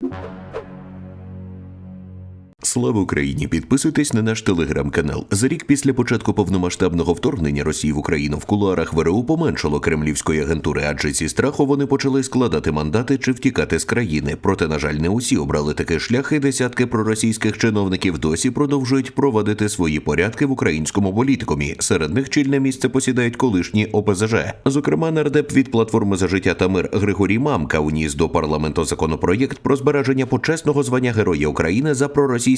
you Слава Україні! Підписуйтесь на наш телеграм-канал. За рік після початку повномасштабного вторгнення Росії в Україну в кулуарах ВРУ поменшало кремлівської агентури, адже зі страху вони почали складати мандати чи втікати з країни. Проте, на жаль, не усі обрали такий шлях, і десятки проросійських чиновників досі продовжують проводити свої порядки в українському політикумі. Серед них чільне місце посідають колишні ОПЗЖ. Зокрема, нардеп від платформи за життя та мир Григорій Мамка уніс до парламенту законопроєкт про збереження почесного звання Героя України за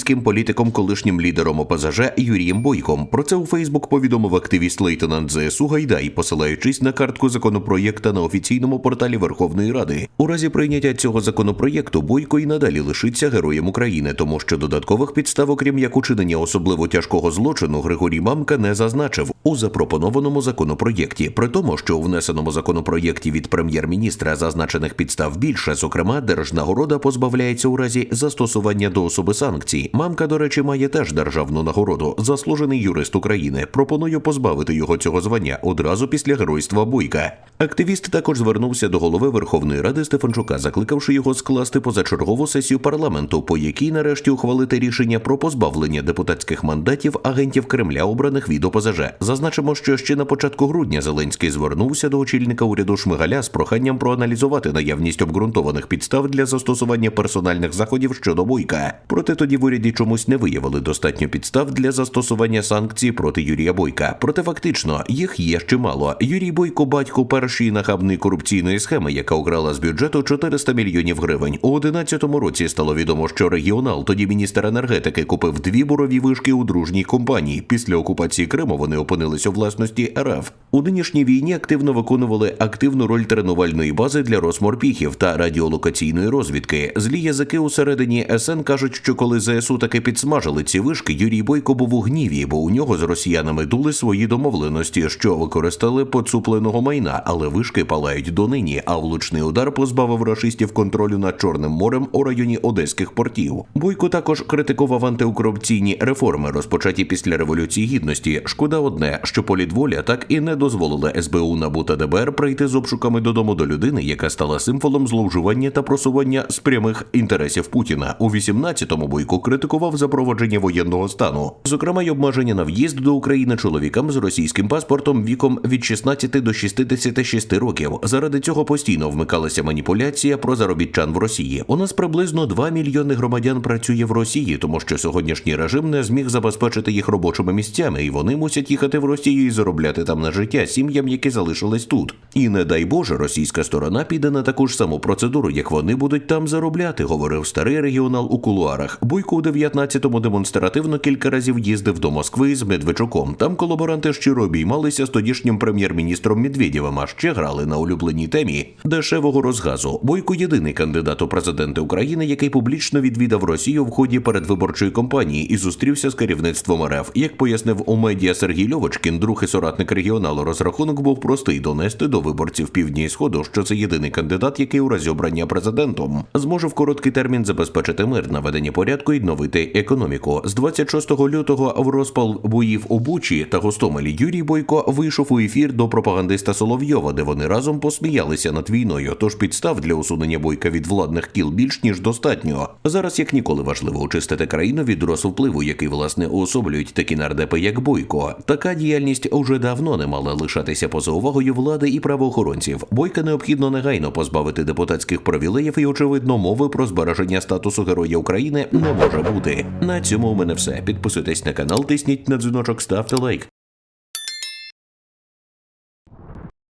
проросійським політиком, колишнім лідером ОПЗЖ Юрієм Бойком. Про це у Фейсбук повідомив активіст лейтенант ЗСУ Гайдай, посилаючись на картку законопроєкта на офіційному порталі Верховної Ради. У разі прийняття цього законопроєкту Бойко і надалі лишиться героєм України, тому що додаткових підстав, окрім як учинення особливо тяжкого злочину, Григорій Мамка не зазначив у запропонованому законопроєкті. При тому, що у внесеному законопроєкті від прем'єр-міністра зазначених підстав більше, зокрема, держнагорода позбавляється у разі застосування до особи санкцій. Мамка, до речі, має теж державну нагороду. Заслужений юрист України. Пропоную позбавити його цього звання одразу після геройства Бойка. Активіст також звернувся до голови Верховної Ради Стефанчука, закликавши його скласти позачергову сесію парламенту, по якій нарешті ухвалити рішення про позбавлення депутатських мандатів агентів Кремля, обраних від ОПЗЖ. Зазначимо, що ще на початку грудня Зеленський звернувся до очільника уряду Шмигаля з проханням проаналізувати наявність обґрунтованих підстав для застосування персональних заходів щодо Бойка. Проте тоді в уряді чомусь не виявили достатньо підстав для застосування санкцій проти Юрія Бойка. Проте фактично їх є ще мало. Юрій Бойко батько першої нахабної корупційної схеми, яка украла з бюджету 400 мільйонів гривень. У 11 році стало відомо, що регіонал, тоді міністр енергетики, купив дві бурові вишки у дружній компанії. Після окупації Криму вони опинились у власності РФ. У нинішній війні активно виконували активну роль тренувальної бази для розморпіхів та радіолокаційної розвідки. Злі язики усередині СН кажуть, що коли ЗСУ таки підсмажили ці вишки, Юрій Бойко був у гніві, бо у нього з росіянами дули свої домовленості, що використали поцупленого майна, але вишки палають донині. А влучний удар позбавив рашистів контролю над Чорним морем у районі одеських портів. Бойко також критикував антиукорупційні реформи, розпочаті після революції гідності. Шкода одне, що політволя так і не дозволила СБУ НАБУ та ДБР прийти з обшуками додому до людини, яка стала символом зловживання та просування з прямих інтересів Путіна. У 18-му Бойко критикував запровадження воєнного стану, зокрема й обмеження на в'їзд до України чоловікам з російським паспортом віком від 16 до 66 років. Заради цього постійно вмикалася маніпуляція про заробітчан в Росії. У нас приблизно 2 мільйони громадян працює в Росії, тому що сьогоднішній режим не зміг забезпечити їх робочими місцями, і вони мусять їхати в Росію і заробляти там на життя сім'ям, які залишились тут. І не дай Боже, російська сторона піде на таку ж саму процедуру, як вони будуть там заробляти, говорив старий регіонал у кулуарах. Бойко у 19-му демонстративно кілька разів їздив до Москви з Медведчуком. Там колаборанти щиро обіймалися з тодішнім прем'єр-міністром Медведєвим, а ще грали на улюбленій темі дешевого розгазу. Бойко єдиний кандидат у президенти України, який публічно відвідав Росію в ході передвиборчої кампанії і зустрівся з керівництвом РФ. Як пояснив у медіа Сергій Льовочкін, друг і соратник регіоналу, розрахунок був простий донести до виборців півдня і сходу, що це єдиний кандидат, який у разі обрання президентом зможе в короткий термін забезпечити мир, наведення порядку і відновити економіку. З 26 лютого в розпал боїв у Бучі та Гостомелі Юрій Бойко вийшов у ефір до пропагандиста Соловйова, де вони разом посміялися над війною. Тож підстав для усунення бойка від владних кіл більш ніж достатньо. Зараз як ніколи важливо очистити країну від впливу, який власне уособлюють такі нардепи, як Бойко. Така діяльність уже давно не мала лишатися поза увагою влади і правоохоронців. Бойка необхідно негайно позбавити депутатських привілеїв і, очевидно, мови про збереження статусу Героя України не може бути. На цьому у мене все. Підписуйтесь на канал, тисніть на дзвіночок, ставте лайк.